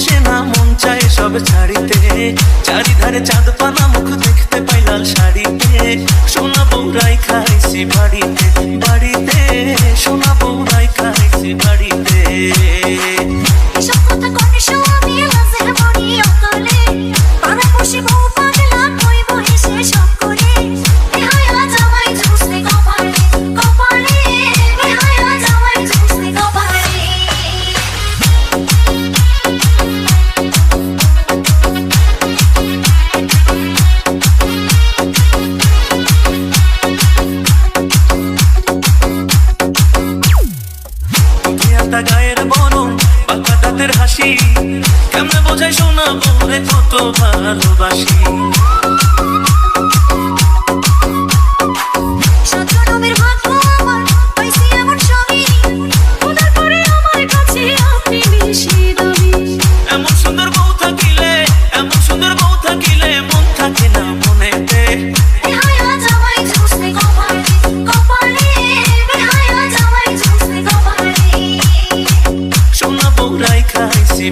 বসে না মন চাই সব ছাড়িতে। চারিধারে চাঁদ পানা মুখ দেখতে পাই লাল হাসি কেমনে বোঝাই শোনাবো রে কত ভালোবাসি।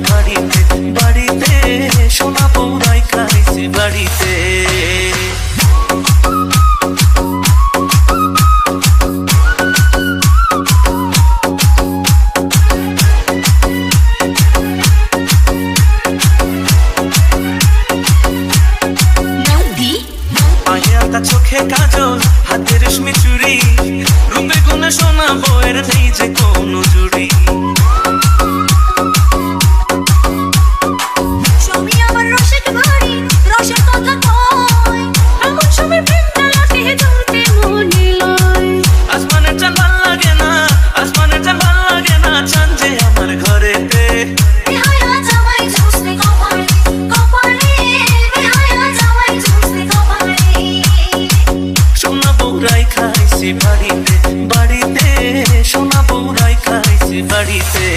বাড়িতে বাড়িতে সোনা পৌরাই খাইছে বাড়িতে। চোখে কাজল হাতে রেশমি চুরি রূপে গুণে সোনা বইয়ের নেই যে দিছে।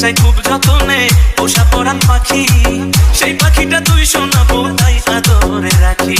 চাই খুব যতনে পোষা পরান পাখি সেই পাখিটা তুই শোনাবো তাই আদরে রাখি।